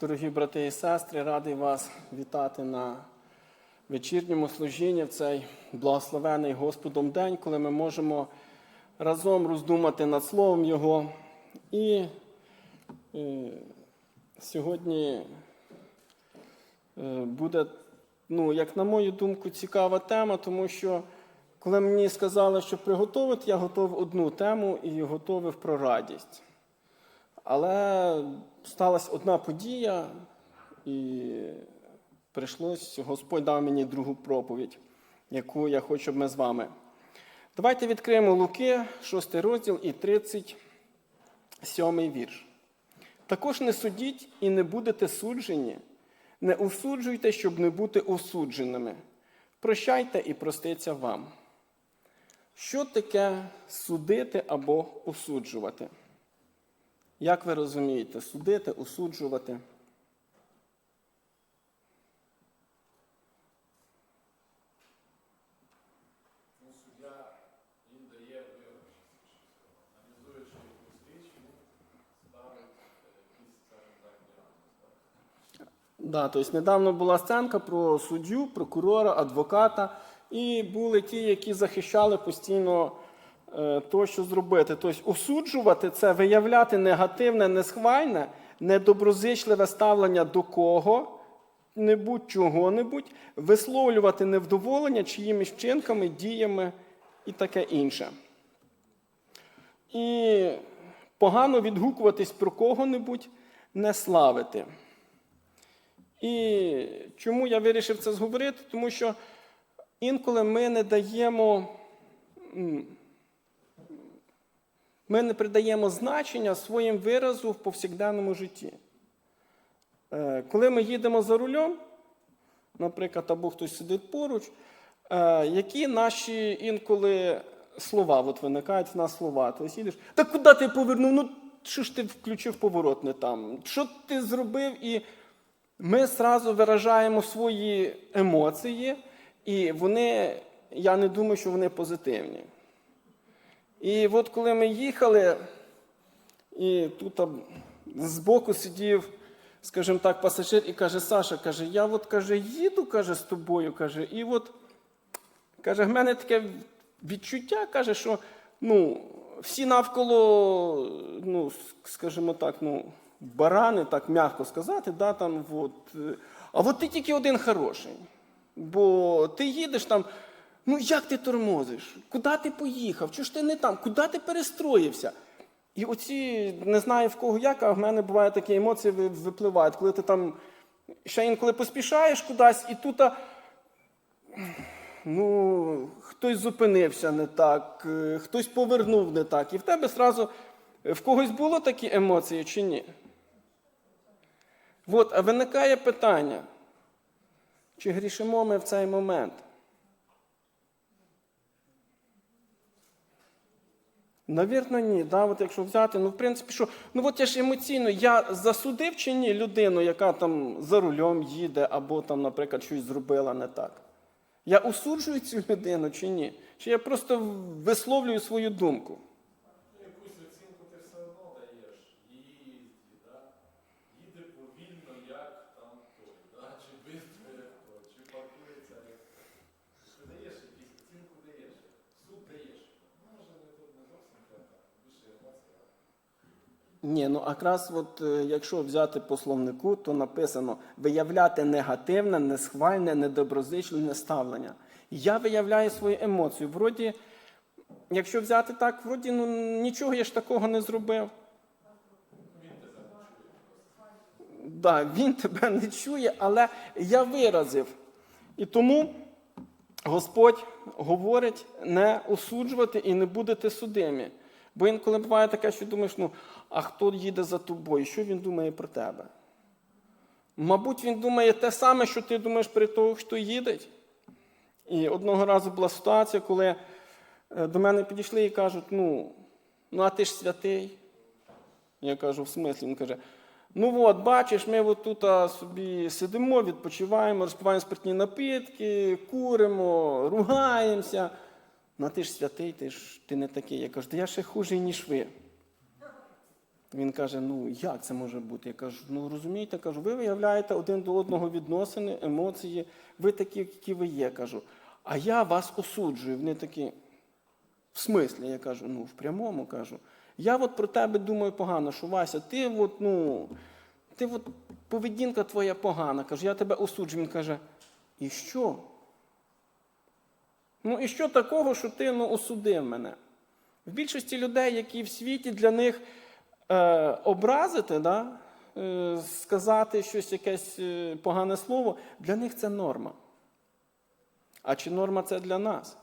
Дорогі брати і сестри, радий вас вітати на вечірньому служінні в цей благословений Господом день, коли ми можемо разом роздумати над Словом Його. І е, сьогодні е, буде, ну, як на мою думку, цікава тема, тому що коли мені сказали, що приготувати, я готував одну тему і готував про радість. Але сталася одна подія, і прийшлось, Господь дав мені другу проповідь, яку я хочу, щоб ми з вами. Давайте відкриємо Луки, 6 розділ і 37 вірш. Також не судіть і не будете суджені, не осуджуйте, щоб не бути осудженими. Прощайте і проститься вам. Що таке судити або осуджувати? Як ви розумієте, судити, осуджувати? Ну? Да, тобто недавно була сценка про суддю, прокурора, адвоката, і були ті, які захищали постійно то, що зробити. Тобто осуджувати це виявляти негативне, несхвальне, недоброзичливе ставлення до кого. Небудь чого-небудь, висловлювати невдоволення чиїмись вчинками, діями і таке інше. І погано відгукуватись про кого-небудь, не славити. І чому я вирішив це зговорити? Тому що інколи ми не даємо, ми не придаємо значення своїм виразу в повсякденному житті. Е, Коли ми їдемо за рулем, наприклад, або хтось сидить поруч, е, які наші інколи слова от виникають в нас слова. Ти їдеш, та куди ти повернув? Ну, що ж ти включив поворот не там? Що ти зробив? І ми зразу виражаємо свої емоції, і вони, я не думаю, що вони позитивні. І от коли ми їхали, і тут збоку сидів, скажімо так, пасажир і каже, Саша, каже, я от каже, їду каже, з тобою, каже, і от каже, в мене таке відчуття, каже, що ну, всі навколо, ну, скажімо так, ну, барани, так м'яко сказати, да, там, от, а от ти тільки один хороший. Бо ти їдеш там, ну як ти тормозиш? Куди ти поїхав? Чого ж ти не там? Куди ти перестроївся? І оці, не знаю в кого як, а в мене буває такі емоції випливають, коли ти там ще інколи поспішаєш кудись, і тут ну, хтось зупинився не так, е, хтось повернув не так. І в тебе зразу в когось було такі емоції чи ні? От, а виникає питання, чи грішимо ми в цей момент? Навірно, ні. Да? От якщо взяти, ну в принципі, що, ну от я ж емоційно, я засудив чи ні людину, яка там за рулем їде, або там, наприклад, щось зробила не так. Я осуджую цю людину чи ні? Чи я просто висловлюю свою думку? Ну, якусь оцінку ти все одно даєш їзді, да? їде повільно, як там той, да? чи швидко, як той, чи паркується, як ти даєш якусь оцінку даєш, суд даєш. Може, не тут не зовсім така, більше емоція. Ні, ну якраз от, е, якщо взяти по словнику, то написано виявляти негативне, несхвальне, недоброзичливе ставлення. Я виявляю свою емоцію. Вроді, якщо взяти так, вроді ну, нічого я ж такого не зробив. Да, він тебе не чує, але я виразив. І тому Господь говорить не осуджувати і не будете судимі. Бо інколи буває таке, що думаєш, ну, а хто їде за тобою? Що він думає про тебе? Мабуть, він думає те саме, що ти думаєш про того, хто їде. І одного разу була ситуація, коли е, до мене підійшли і кажуть, ну, ну а ти ж святий. Я кажу, в смислі? Він каже, ну от, бачиш, ми от тут собі сидимо, відпочиваємо, розпиваємо спиртні напитки, куримо, ругаємося. Ну, ти ж святий, ти ж ти не такий. Я кажу, я ще хужий, ніж ви. Він каже: ну як це може бути? Я кажу, ну розумієте, кажу, ви виявляєте один до одного відносини, емоції, ви такі, які ви є. кажу. А я вас осуджую. Вони такі, в смислі, я кажу, ну в прямому кажу. Я от про тебе думаю погано, що Вася, ти от, ну, ти от, поведінка твоя погана. Кажу, я тебе осуджую. Він каже, і що? Ну і що такого, що ти ну, осудив мене? В більшості людей, які в світі для них е, образити, да, е, сказати щось якесь е, погане слово, для них це норма. А чи норма це для нас?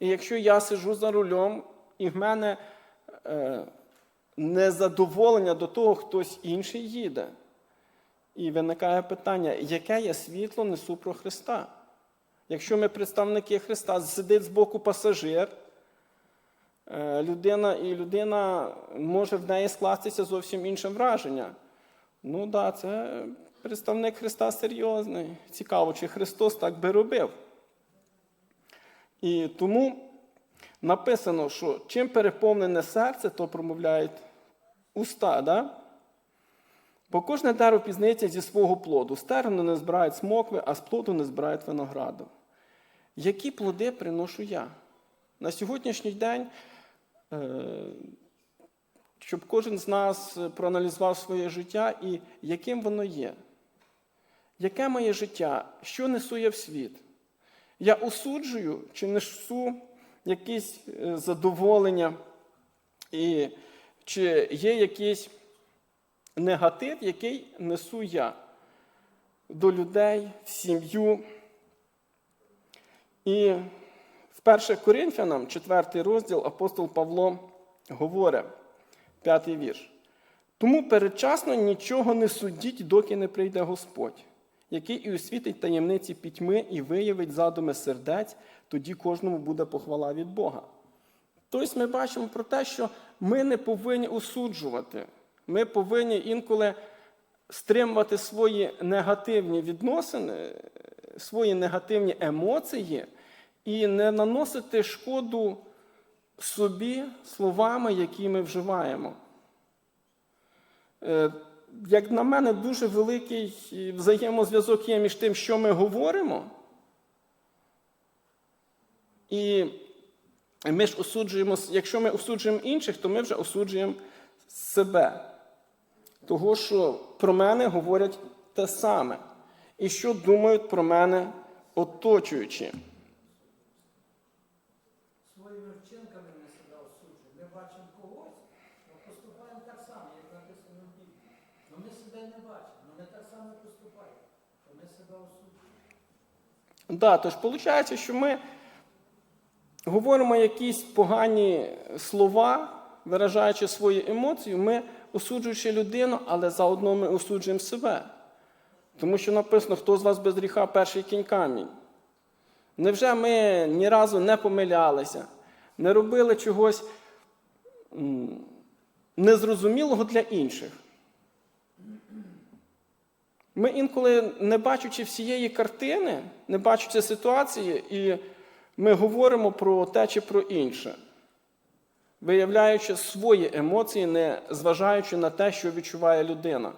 І якщо я сиджу за рулем, і в мене е, незадоволення до того, хтось інший їде, і виникає питання, яке я світло несу про Христа? Якщо ми представники Христа, сидить збоку пасажир, е, людина, і людина може в неї скластися зовсім інше враження. Ну так, да, це представник Христа серйозний. Цікаво, чи Христос так би робив. І тому написано, що чим переповнене серце, то промовляють уста. Да? Бо кожне дерево пізнається зі свого плоду. З терну не збирають смокви, а з плоду не збирають винограду. Які плоди приношу я? На сьогоднішній день, е, щоб кожен з нас проаналізував своє життя і яким воно є. Яке моє життя? Що несу я в світ? Я осуджую чи несу якісь е, задоволення, і чи є якийсь негатив, який несу я до людей, в сім'ю. І в 1 Коринфянам, 4 розділ, апостол Павло говорить, п'ятий вірш. Тому передчасно нічого не судіть, доки не прийде Господь, який і освітить таємниці пітьми і виявить задуми сердець, тоді кожному буде похвала від Бога. Тобто ми бачимо про те, що ми не повинні осуджувати. Ми повинні інколи стримувати свої негативні відносини, свої негативні емоції і не наносити шкоду собі словами, які ми вживаємо. Е, Як на мене, дуже великий взаємозв'язок є між тим, що ми говоримо, і ми ж осуджуємо, якщо ми осуджуємо інших, то ми вже осуджуємо себе. Того, що про мене говорять те саме. І що думають про мене оточуючі. Своїми вчинками ми себе осуджуємо. Ми бачимо когось, ми поступаємо так само, як написано в Біблії. Но ми себе не бачимо, але ми так само поступаємо, то ми себе осуджуємо. Да, тож виходить, що ми говоримо якісь погані слова, виражаючи свої емоції, ми осуджуючи людину, але заодно ми осуджуємо себе. Тому що написано, хто з вас без гріха перший кінь камінь. Невже ми ні разу не помилялися, не робили чогось незрозумілого для інших? Ми інколи, не бачучи всієї картини, не бачучи ситуації, і ми говоримо про те чи про інше, виявляючи свої емоції, не зважаючи на те, що відчуває людина.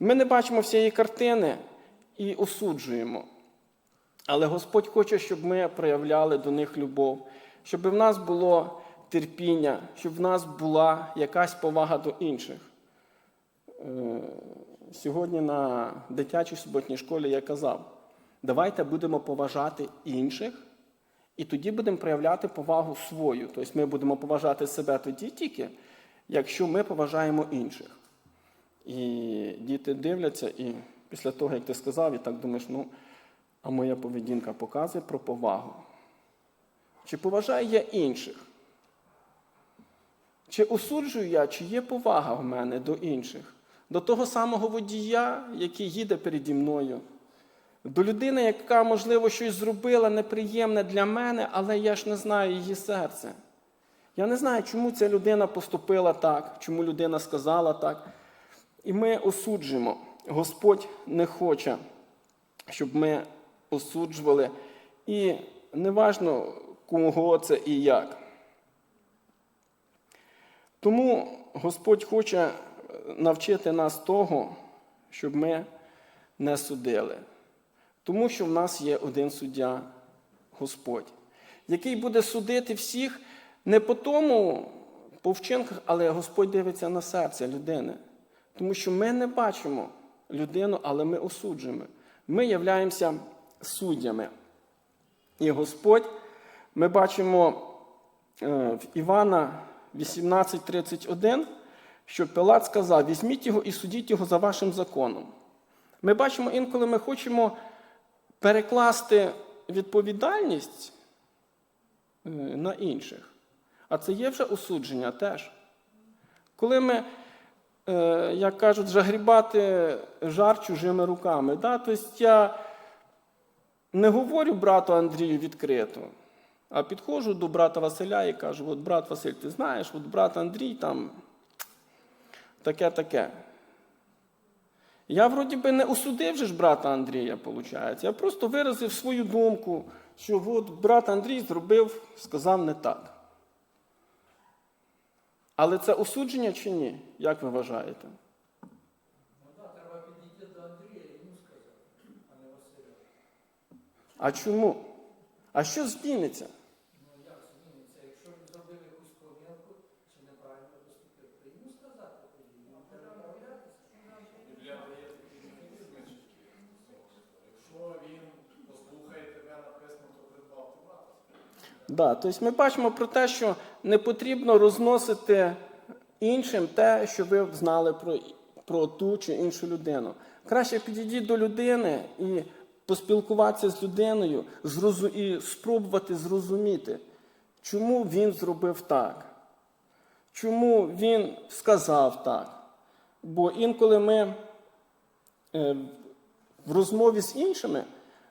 Ми не бачимо всієї картини і осуджуємо. Але Господь хоче, щоб ми проявляли до них любов, щоб в нас було терпіння, щоб в нас була якась повага до інших. Сьогодні на дитячій суботній школі я казав: давайте будемо поважати інших, і тоді будемо проявляти повагу свою. Тобто ми будемо поважати себе тоді тільки, якщо ми поважаємо інших. І діти дивляться, і після того, як ти сказав, і так думаєш, ну, а моя поведінка показує про повагу. Чи поважаю я інших? Чи осуджую я, чи є повага в мене до інших? До того самого водія, який їде переді мною, до людини, яка, можливо, щось зробила неприємне для мене, але я ж не знаю її серце. Я не знаю, чому ця людина поступила так, чому людина сказала так. І ми осуджуємо. Господь не хоче, щоб ми осуджували. І неважно, кого це і як. Тому Господь хоче навчити нас того, щоб ми не судили. Тому що в нас є один суддя Господь, який буде судити всіх не по тому, по вчинках, але Господь дивиться на серце людини. Тому що ми не бачимо людину, але ми осуджуємо. Ми являємося суддями. І Господь, ми бачимо е, в Івана 18:31, що Пилат сказав: візьміть його і судіть його за вашим законом. Ми бачимо, інколи ми хочемо перекласти відповідальність е, на інших. А це є вже осудження теж. Коли ми, е, як кажуть, загрібати жар чужими руками. Да? Тобто я не говорю брату Андрію відкрито, а підходжу до брата Василя і кажу: от брат Василь, ти знаєш, от брат Андрій там таке-таке. Я вроді би не осудив же ж брата Андрія, виходить. Я просто виразив свою думку, що от брат Андрій зробив, сказав не так. Але це осудження чи ні? Як ви вважаєте? А чому? А що зміниться? Ну як зміниться? Якщо він зробив якусь помилку чи неправильно поступив, то йому сказати тоді, йому треба виправлятися. Біблія дає такі механізми чіткі. Якщо він послухає тебе написано, то придбав товар. Да, тобто ми бачимо про те, що не потрібно розносити іншим те, що ви знали про, про ту чи іншу людину. Краще підійдіть до людини і поспілкуватися з людиною, і спробувати зрозуміти, чому він зробив так, чому він сказав так. Бо інколи ми е, в розмові з іншими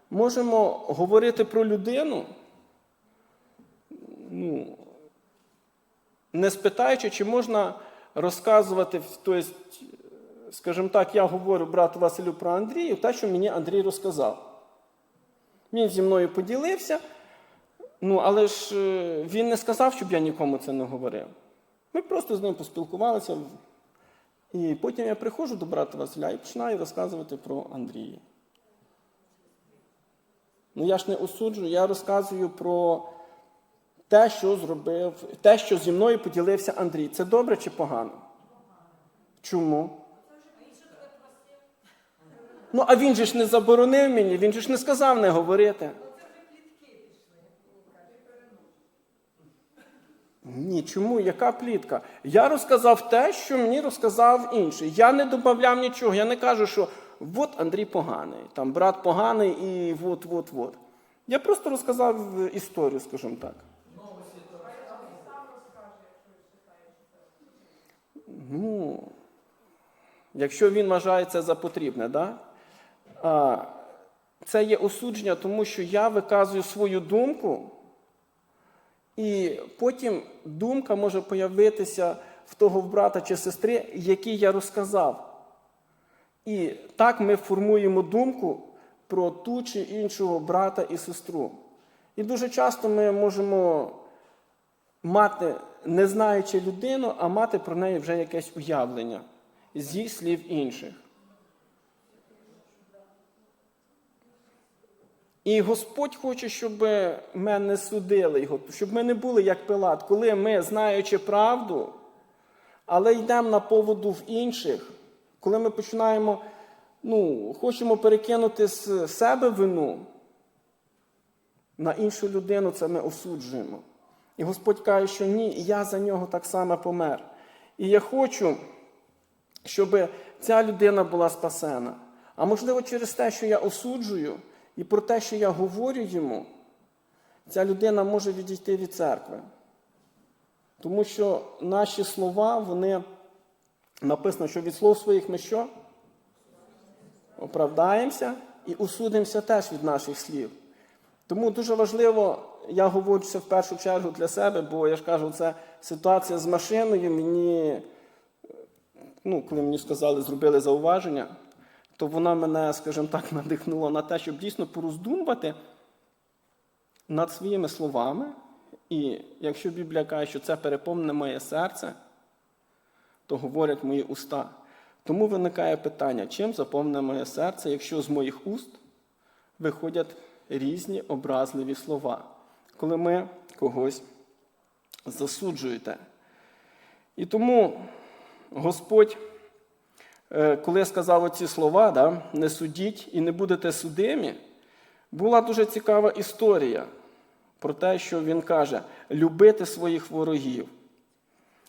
можемо говорити про людину ну, не спитаючи, чи можна розказувати, тобто, скажімо так, я говорю брату Василю про Андрію, те, що мені Андрій розказав. Він зі мною поділився, ну, але ж е, він не сказав, щоб я нікому це не говорив. Ми просто з ним поспілкувалися. І потім я приходжу до брата Василя і починаю розказувати про Андрія. Ну я ж не осуджую, я розказую про те, що зробив, те, що зі мною поділився Андрій. Це добре чи погано? Чому? Ну, а він же ж не заборонив мені, він же ж не сказав не говорити. Ні, чому? Яка плітка? Я розказав те, що мені розказав інший. Я не додавав нічого. Я не кажу, що от Андрій поганий, там брат поганий і от, от, от. Я просто розказав історію, скажімо так. Ну, якщо він вважає це за потрібне, да? а, це є осудження, тому що я виказую свою думку, і потім думка може появитися в того брата чи сестри, який я розказав. І так ми формуємо думку про ту чи іншого брата і сестру. І дуже часто ми можемо мати, не знаючи людину, а мати про неї вже якесь уявлення зі слів інших. І Господь хоче, щоб ми не судили його, щоб ми не були як Пилат, коли ми, знаючи правду, але йдемо на поводу в інших, коли ми починаємо, ну, хочемо перекинути з себе вину на іншу людину, це ми осуджуємо. І Господь каже, що ні, я за нього так само помер. І я хочу, щоб ця людина була спасена. А можливо, через те, що я осуджую, і про те, що я говорю йому, ця людина може відійти від церкви. Тому що наші слова, вони написано, що від слов своїх ми що? Оправдаємося і усудимося теж від наших слів. Тому дуже важливо, я говорю це в першу чергу для себе, бо я ж кажу, це ситуація з машиною. Мені, ну, коли мені сказали, зробили зауваження, то вона мене, скажімо так, надихнула на те, щоб дійсно пороздумувати над своїми словами. І якщо Біблія каже, що це переповнене моє серце, то говорять мої уста. Тому виникає питання, чим заповнене моє серце, якщо з моїх уст виходять різні образливі слова, коли ми когось засуджуєте. І тому Господь, е, коли сказав оці слова, да, не судіть і не будете судимі, була дуже цікава історія про те, що він каже: любити своїх ворогів,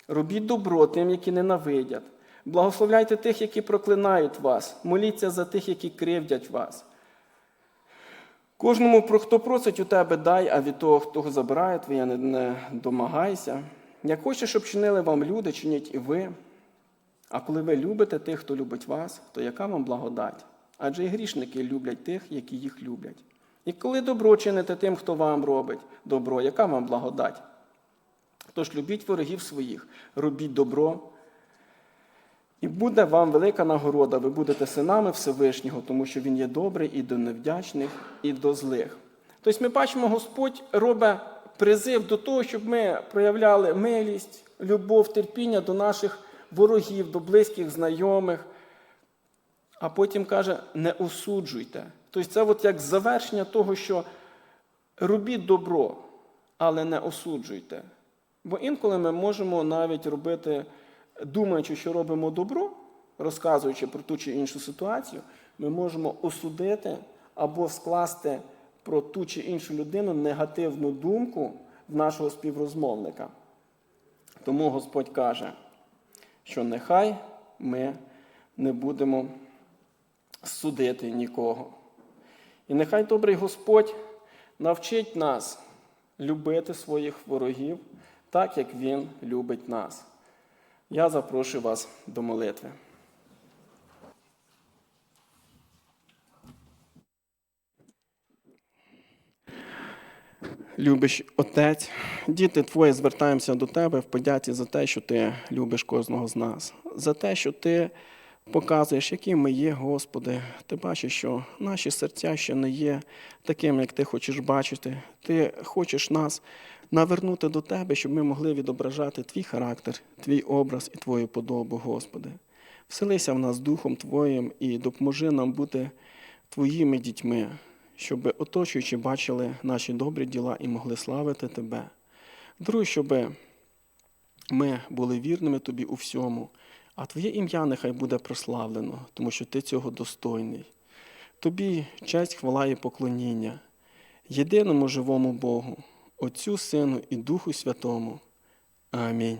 робіть добро тим, які ненавидять, благословляйте тих, які проклинають вас, моліться за тих, які кривдять вас. Кожному, хто просить у тебе, дай, а від того, хто забирає твоє, не, домагайся. Як хочеш, щоб чинили вам люди, чиніть і ви. А коли ви любите тих, хто любить вас, то яка вам благодать? Адже і грішники люблять тих, які їх люблять. І коли добро чините тим, хто вам робить добро, яка вам благодать? Тож любіть ворогів своїх, робіть добро, і буде вам велика нагорода. Ви будете синами Всевишнього, тому що Він є добрий і до невдячних, і до злих. Тобто ми бачимо, Господь робить призив до того, щоб ми проявляли милість, любов, терпіння до наших ворогів, до близьких, знайомих. А потім каже, не осуджуйте. Тобто це от як завершення того, що робіть добро, але не осуджуйте. Бо інколи ми можемо навіть робити, думаючи, що робимо добро, розказуючи про ту чи іншу ситуацію, ми можемо осудити або скласти про ту чи іншу людину негативну думку в нашого співрозмовника. Тому Господь каже, що нехай ми не будемо судити нікого. І нехай добрий Господь навчить нас любити своїх ворогів так, як Він любить нас. Я запрошую вас до молитви. Любиш Отець, діти твої звертаємося до тебе в подяці за те, що ти любиш кожного з нас, за те, що ти показуєш, які ми є, Господи. Ти бачиш, що наші серця ще не є такими, як ти хочеш бачити. Ти хочеш нас навернути до тебе, щоб ми могли відображати твій характер, твій образ і твою подобу, Господи. Вселися в нас Духом Твоїм і допоможи нам бути Твоїми дітьми, щоб оточуючи бачили наші добрі діла і могли славити Тебе. Друге, щоб ми були вірними Тобі у всьому, а Твоє ім'я нехай буде прославлено, тому що Ти цього достойний. Тобі честь, хвала і поклоніння, єдиному живому Богу, Отцю, Сину і Духу Святому. Амінь.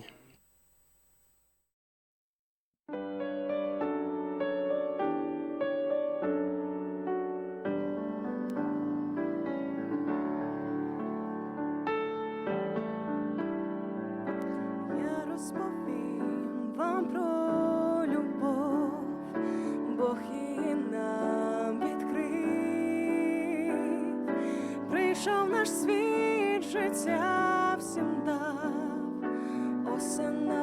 Прийшов наш світ життя всім дав, осена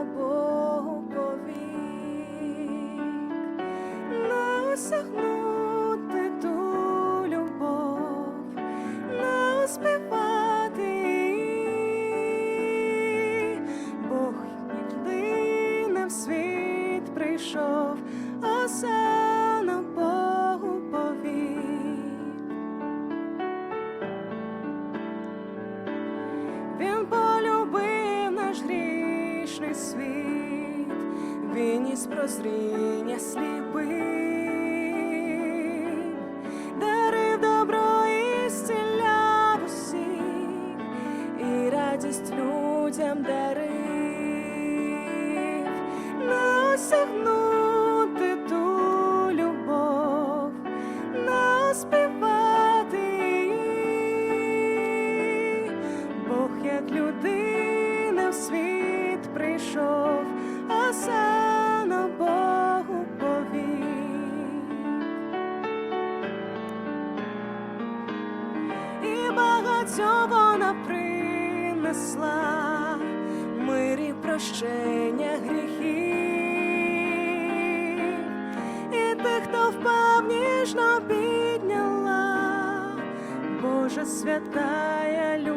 світ, він із прозріння сліпив, багатьом вона принесла. Мир і прощення гріхів, і тих, хто впав, ніжно підняла Божа святая любов,